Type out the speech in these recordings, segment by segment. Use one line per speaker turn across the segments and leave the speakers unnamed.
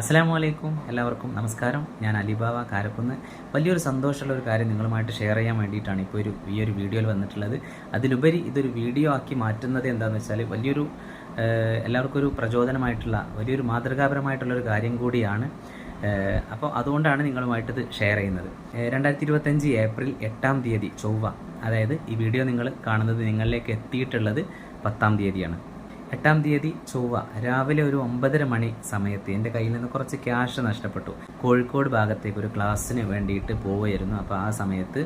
അസ്സാം വലൈക്കും എല്ലാവർക്കും നമസ്കാരം. ഞാൻ അലിബാബ കാരക്കുന്ന്. വലിയൊരു സന്തോഷമുള്ള ഒരു കാര്യം നിങ്ങളുമായിട്ട് ഷെയർ ചെയ്യാൻ വേണ്ടിയിട്ടാണ് ഇപ്പോൾ ഒരു ഈ ഒരു വീഡിയോയിൽ വന്നിട്ടുള്ളത്. അതിലുപരി ഇതൊരു വീഡിയോ ആക്കി മാറ്റുന്നത് എന്താണെന്ന് വെച്ചാൽ വലിയൊരു എല്ലാവർക്കും ഒരു പ്രചോദനമായിട്ടുള്ള വലിയൊരു മാതൃകാപരമായിട്ടുള്ള ഒരു കാര്യം കൂടിയാണ്. അപ്പോൾ അതുകൊണ്ടാണ് നിങ്ങളുമായിട്ട് ഇത് ഷെയർ ചെയ്യുന്നത്. രണ്ടായിരത്തി ഇരുപത്തഞ്ച് ഏപ്രിൽ എട്ടാം തീയതി ചൊവ്വ അതായത് ഈ വീഡിയോ നിങ്ങൾ കാണുന്നത് നിങ്ങളിലേക്ക് എത്തിയിട്ടുള്ളത് പത്താം തീയതിയാണ്. എട്ടാം തീയതി ചൊവ്വ രാവിലെ ഒരു ഒമ്പതര മണി സമയത്ത് എന്റെ കയ്യിൽ നിന്ന് കുറച്ച് ക്യാഷ് നഷ്ടപ്പെട്ടു. കോഴിക്കോട് ഭാഗത്തേക്ക് ഒരു ക്ലാസ്സിന് വേണ്ടിയിട്ട് പോവുമായിരുന്നു അപ്പോൾ ആ സമയത്ത്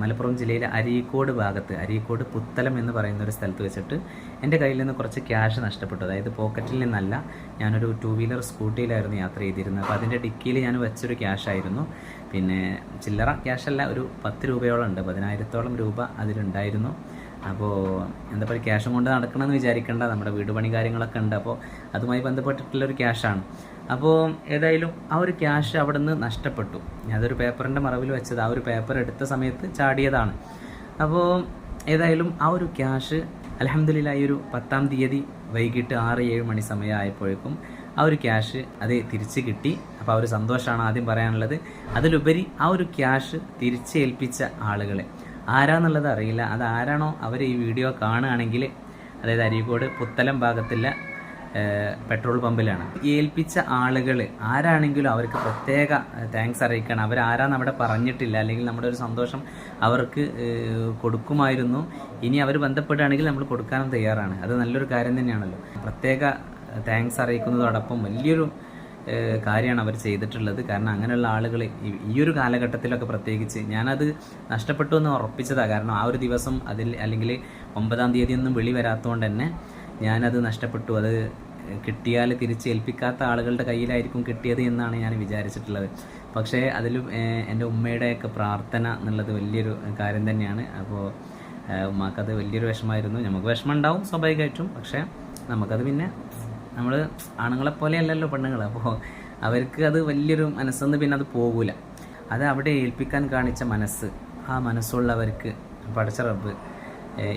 മലപ്പുറം ജില്ലയിലെ അരീക്കോട് ഭാഗത്ത് അരീക്കോട് പുത്തലം എന്ന് പറയുന്ന ഒരു സ്ഥലത്ത് വെച്ചിട്ട് എന്റെ കയ്യിൽ നിന്ന് കുറച്ച് ക്യാഷ് നഷ്ടപ്പെട്ടു. അതായത് പോക്കറ്റിൽ നിന്നല്ല ഞാനൊരു ടു വീലർ സ്കൂട്ടിയിലായിരുന്നു യാത്ര ചെയ്തിരുന്നത്. അപ്പോൾ അതിന്റെ ഡിക്കിയിൽ ഞാൻ വെച്ചൊരു ക്യാഷായിരുന്നു. പിന്നെ ചില്ലറ ക്യാഷല്ല ഒരു പത്ത് രൂപയോളം ഉണ്ട്. പതിനായിരത്തോളം രൂപ അതിലുണ്ടായിരുന്നു. അപ്പോൾ എന്താ പറയുക ക്യാഷും കൊണ്ട് നടക്കണമെന്ന് വിചാരിക്കേണ്ട. നമ്മുടെ വീട് പണി കാര്യങ്ങളൊക്കെ ഉണ്ട്. അപ്പോൾ അതുമായി ബന്ധപ്പെട്ടിട്ടുള്ളൊരു ക്യാഷാണ് അപ്പോൾ ഏതായാലും ആ ഒരു ക്യാഷ് അവിടെ നിന്ന് നഷ്ടപ്പെട്ടു. അതൊരു പേപ്പറിന്റെ മറവിൽ വെച്ചത്. ആ ഒരു പേപ്പർ എടുത്ത സമയത്ത് ചാടിയതാണ്. അപ്പോൾ ഏതായാലും ആ ഒരു ക്യാഷ് അലഹമ്മദില്ല ഈ ഒരു പത്താം തീയതി വൈകിട്ട് ആറ് ഏഴ് മണി സമയമായപ്പോഴേക്കും ആ ഒരു ക്യാഷ് അത് തിരിച്ച് കിട്ടി. അപ്പോൾ ആ ഒരു സന്തോഷമാണ് ആദ്യം പറയാനുള്ളത്. അതിലുപരി ആ ഒരു ക്യാഷ് തിരിച്ചേൽപ്പിച്ച ആളുകളെ ആരാന്നുള്ളത് അറിയില്ല. അത് ആരാണോ അവർ ഈ വീഡിയോ കാണുകയാണെങ്കിൽ അതായത് അരീക്കോട് പുത്തലം ഭാഗത്തുള്ള പെട്രോൾ പമ്പിലാണ്. ഏൽപ്പിച്ച ആളുകൾ ആരാണെങ്കിലും അവർക്ക് പ്രത്യേക താങ്ക്സ് അറിയിക്കണം. അവരാരാന്ന് അവിടെ പറഞ്ഞിട്ടില്ല. അല്ലെങ്കിൽ നമ്മുടെ ഒരു സന്തോഷം അവർക്ക് കൊടുക്കുമായിരുന്നു. ഇനി അവർ ബന്ധപ്പെടുകയാണെങ്കിൽ നമ്മൾ കൊടുക്കാനും തയ്യാറാണ്. അത് നല്ലൊരു കാര്യം തന്നെയാണല്ലോ. പ്രത്യേക താങ്ക്സ് അറിയിക്കുന്നതോടൊപ്പം വലിയൊരു കാര്യമാണ് അവർ ചെയ്തിട്ടുള്ളത്. കാരണം അങ്ങനെയുള്ള ആളുകൾ ഈ- ഒരു കാലഘട്ടത്തിലൊക്കെ പ്രത്യേകിച്ച് ഞാനത് നഷ്ടപ്പെട്ടു എന്ന് ഉറപ്പിച്ചതാണ് കാരണം ആ ഒരു ദിവസം അതിൽ അല്ലെങ്കിൽ ഒമ്പതാം തീയതി ഒന്നും വിളി വരാത്തതുകൊണ്ട് തന്നെ ഞാനത് നഷ്ടപ്പെട്ടു. അത് കിട്ടിയാൽ തിരിച്ചേൽപ്പിക്കാത്ത ആളുകളുടെ കയ്യിലായിരിക്കും കിട്ടിയത് എന്നാണ് ഞാൻ വിചാരിച്ചിട്ടുള്ളത്. പക്ഷേ അതിൽ എന്റെ ഉമ്മയുടെയൊക്കെ പ്രാർത്ഥന എന്നുള്ളത് വലിയൊരു കാര്യം തന്നെയാണ്. അപ്പോൾ ഉമ്മാക്കത് വലിയൊരു വിഷമമായിരുന്നു. നമുക്ക് വിഷമം ഉണ്ടാവും സ്വാഭാവികമായിട്ടും. പക്ഷേ നമുക്കത് പിന്നെ നമ്മൾ ആണുങ്ങളെ പോലെയല്ലല്ലോ പെണ്ണുങ്ങൾ അപ്പോൾ അവർക്ക് അത് വലിയൊരു മനസ്സെന്ന് പിന്നെ അത് പോകൂല. അത് അവിടെ ഏൽപ്പിക്കാൻ കാണിച്ച മനസ്സ്. ആ മനസ്സുള്ളവർക്ക് പടച്ച റബ്ബ്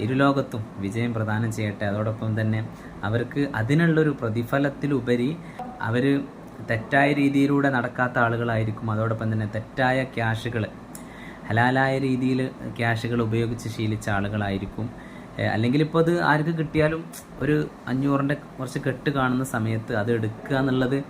ഇരുലോകത്തും വിജയം പ്രദാനം ചെയ്യട്ടെ. അതോടൊപ്പം തന്നെ അവർക്ക് അതിനുള്ളൊരു പ്രതിഫലത്തിലുപരി അവർ തെറ്റായ രീതിയിലൂടെ നടക്കാത്ത ആളുകളായിരിക്കും. അതോടൊപ്പം തന്നെ തെറ്റായ ക്യാഷുകൾ ഹലാലായ രീതിയിൽ ക്യാഷുകൾ ഉപയോഗിച്ച് ശീലിച്ച ആളുകളായിരിക്കും. അല്ലെങ്കിൽ ഇപ്പോൾ അത് ആർക്ക് കിട്ടിയാലും ഒരു അഞ്ഞൂറിന്റെ കുറച്ച് കെട്ട് കാണുന്ന സമയത്ത് അത് എടുക്കുക എന്നുള്ളത്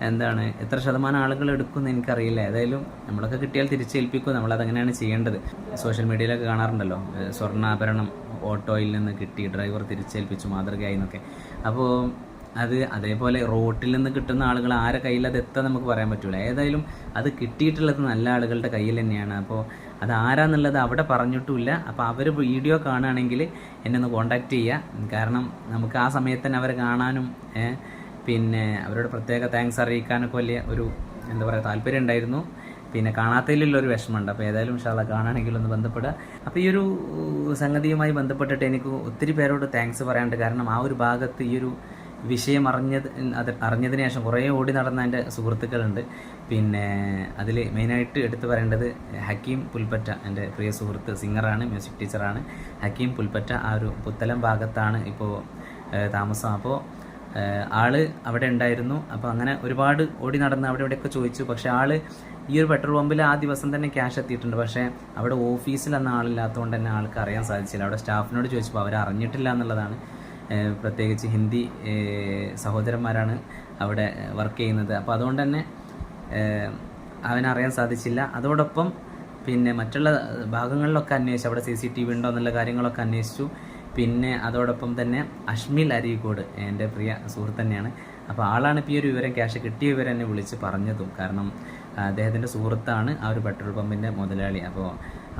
എന്താണ്? എത്ര ശതമാനം ആളുകൾ എടുക്കുമെന്ന് എനിക്കറിയില്ല. ഏതായാലും നമ്മളൊക്കെ കിട്ടിയാൽ തിരിച്ചേൽപ്പിക്കും. നമ്മൾ അതങ്ങനെയാണ് ചെയ്യേണ്ടത്. സോഷ്യൽ മീഡിയയിലൊക്കെ കാണാറുണ്ടല്ലോ. സ്വർണാഭരണം ഓട്ടോയിൽ നിന്ന് കിട്ടി ഡ്രൈവർ തിരിച്ചേൽപ്പിച്ചു മാതൃകയായി എന്നൊക്കെ. അപ്പോൾ അത് അതേപോലെ റോട്ടിൽ നിന്ന് കിട്ടുന്ന ആളുകൾ ആരെ കയ്യിൽ അത് എത്താൻ നമുക്ക് പറയാൻ പറ്റില്ല ഏതായാലും അത് കിട്ടിയിട്ടുള്ളത് നല്ല ആളുകളുടെ കയ്യിൽ തന്നെയാണ്. അപ്പോൾ അത് ആരാന്നുള്ളത് അവിടെ പറഞ്ഞിട്ടുമില്ല. അപ്പോൾ അവർ വീഡിയോ കാണുകയാണെങ്കിൽ എന്നെ ഒന്ന് കോണ്ടാക്ട് ചെയ്യുക. കാരണം നമുക്ക് ആ സമയത്ത് തന്നെ അവരെ കാണാനും പിന്നെ അവരോട് പ്രത്യേക താങ്ക്സ് അറിയിക്കാനൊക്കെ വലിയ ഒരു എന്താ പറയുക താല്പര്യം ഉണ്ടായിരുന്നു. പിന്നെ കാണാത്തതിലുള്ള ഒരു വിഷമമുണ്ട്. അപ്പോൾ ഏതായാലും ഇൻഷാല്ല കാണുകയാണെങ്കിൽ ഒന്ന് ബന്ധപ്പെടുക. അപ്പോൾ ഈ ഒരു സംഗതിയുമായി ബന്ധപ്പെട്ടിട്ട് എനിക്ക് ഒത്തിരി പേരോട് താങ്ക്സ് പറയാനുണ്ട്. കാരണം ആ ഒരു ഭാഗത്ത് ഈ ഒരു വിഷയം അറിഞ്ഞത് അത് അറിഞ്ഞതിന് ശേഷം കുറേ ഓടി നടന്ന എന്റെ സുഹൃത്തുക്കളുണ്ട്. പിന്നെ അതിൽ മെയിനായിട്ട് എടുത്തു പറയേണ്ടത് ഹക്കീം പുൽപ്പറ്റ എന്റെ പ്രിയ സുഹൃത്ത് സിംഗറാണ് മ്യൂസിക് ടീച്ചറാണ്. ഹക്കീം പുൽപ്പറ്റ ആ ഒരു പുത്തലം ഭാഗത്താണ് ഇപ്പോൾ താമസം. അപ്പോൾ ആൾ അവിടെ ഉണ്ടായിരുന്നു. അപ്പോൾ അങ്ങനെ ഒരുപാട് ഓടി നടന്ന് അവിടെ ഇവിടെയൊക്കെ ചോദിച്ചു. പക്ഷേ ആൾ ഈ ഒരു പെട്രോൾ പമ്പിൽ ആ ദിവസം തന്നെ ക്യാഷ് എത്തിയിട്ടുണ്ട്. പക്ഷേ അവിടെ ഓഫീസിൽ അന്ന് ആളില്ലാത്തതുകൊണ്ട് തന്നെ ആൾക്ക് അറിയാൻ സാധിച്ചില്ല. അവിടെ സ്റ്റാഫിനോട് ചോദിച്ചപ്പോൾ അവർ അറിഞ്ഞിട്ടില്ല എന്നുള്ളതാണ്. പ്രത്യേകിച്ച് ഹിന്ദി സഹോദരന്മാരാണ് അവിടെ വർക്ക് ചെയ്യുന്നത്. അപ്പോൾ അതുകൊണ്ട് തന്നെ അവനറിയാൻ സാധിച്ചില്ല. അതോടൊപ്പം പിന്നെ മറ്റുള്ള ഭാഗങ്ങളിലൊക്കെ അന്വേഷിച്ചു. അവിടെ സി സി ടി വി ഉണ്ടോ എന്നുള്ള കാര്യങ്ങളൊക്കെ അന്വേഷിച്ചു. പിന്നെ അതോടൊപ്പം തന്നെ അഷ്മിൽ അരീക്കോട് എന്റെ പ്രിയ സുഹൃത്ത് തന്നെയാണ്. അപ്പോൾ ആളാണ് ഇപ്പോൾ ഈ ഒരു വിവരം ക്യാഷ് കിട്ടിയ വിവരം എന്നെ വിളിച്ച് പറഞ്ഞതും. കാരണം അദ്ദേഹത്തിന്റെ സുഹൃത്താണ് ആ ഒരു പെട്രോൾ പമ്പിന്റെ മുതലാളി. അപ്പോൾ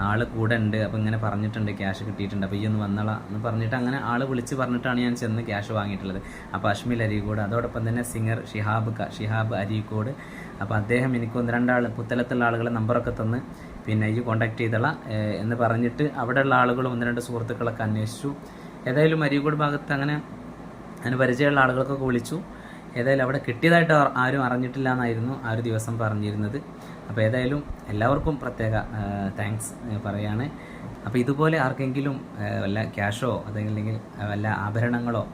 ആൾ കൂടെ ഉണ്ട് അപ്പോൾ ഇങ്ങനെ പറഞ്ഞിട്ടുണ്ട് ക്യാഷ് കിട്ടിയിട്ടുണ്ട്. അപ്പോൾ ഈ ഒന്ന് വന്നോളാം എന്ന് പറഞ്ഞിട്ട് അങ്ങനെ ആൾ വിളിച്ച് പറഞ്ഞിട്ടാണ് ഞാൻ ചെന്ന് ക്യാഷ് വാങ്ങിയിട്ടുള്ളത്. അപ്പോൾ അഷ്മിൽ അരീക്കോട് അതോടൊപ്പം തന്നെ സിംഗർ ഷിഹാബ് ഷിഹാബ് അരീക്കോട്. അപ്പോൾ അദ്ദേഹം എനിക്ക് ഒന്ന് രണ്ടാൾ പുത്തലത്തുള്ള ആളുകളെ നമ്പറൊക്കെ തന്ന് പിന്നെ ഈ കോൺടാക്ട് ചെയ്തള എന്ന് പറഞ്ഞിട്ട് അവിടെയുള്ള ആളുകളും ഒന്ന് രണ്ട് സുഹൃത്തുക്കളൊക്കെ അന്വേഷിച്ചു. ഏതായാലും അരീക്കോട് ഭാഗത്ത് അങ്ങനെ അതിന് പരിചയമുള്ള ആളുകൾക്കൊക്കെ വിളിച്ചു. ഏതായാലും അവിടെ കിട്ടിയതായിട്ട് ആരും അറിഞ്ഞിട്ടില്ല എന്നായിരുന്നു ആ ഒരു ദിവസം പറഞ്ഞിരുന്നത്. അപ്പോൾ ഏതായാലും എല്ലാവർക്കും പ്രത്യേക താങ്ക്സ് പറയാണ്. അപ്പോൾ ഇതുപോലെ ആർക്കെങ്കിലും വല്ല ക്യാഷോ അതല്ലെങ്കിൽ വല്ല ആഭരണങ്ങളോ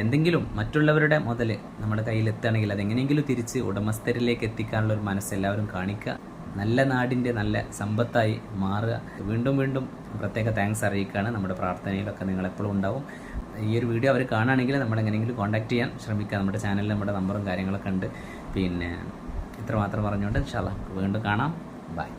എന്തെങ്കിലും മറ്റുള്ളവരുടെ മുതൽ നമ്മുടെ കയ്യിൽ എത്തുകയാണെങ്കിൽ അതെങ്ങനെയെങ്കിലും തിരിച്ച് ഉടമസ്ഥരിലേക്ക് എത്തിക്കാനുള്ള ഒരു മനസ്സ് എല്ലാവരും കാണിക്കുക. നല്ല നാടിന്റെ നല്ല സമ്പത്തായി മാറുക. വീണ്ടും വീണ്ടും പ്രത്യേക താങ്ക്സ് അറിയിക്കുകയാണ്. നമ്മുടെ പ്രാർത്ഥനയിലൊക്കെ നിങ്ങൾ എപ്പോഴും ഉണ്ടാവും. ഈ ഒരു വീഡിയോ അവർ കാണുകയാണെങ്കിൽ നമ്മൾ എങ്ങനെയെങ്കിലും കോൺടാക്ട് ചെയ്യാൻ ശ്രമിക്കുക. നമ്മുടെ ചാനലിൽ നമ്മുടെ നമ്പറും കാര്യങ്ങളൊക്കെ ഉണ്ട്. പിന്നെ ഇത്ര മാത്രം പറഞ്ഞുകൊണ്ട് ഇൻഷാല്ല വീണ്ടും കാണാം. ബൈ.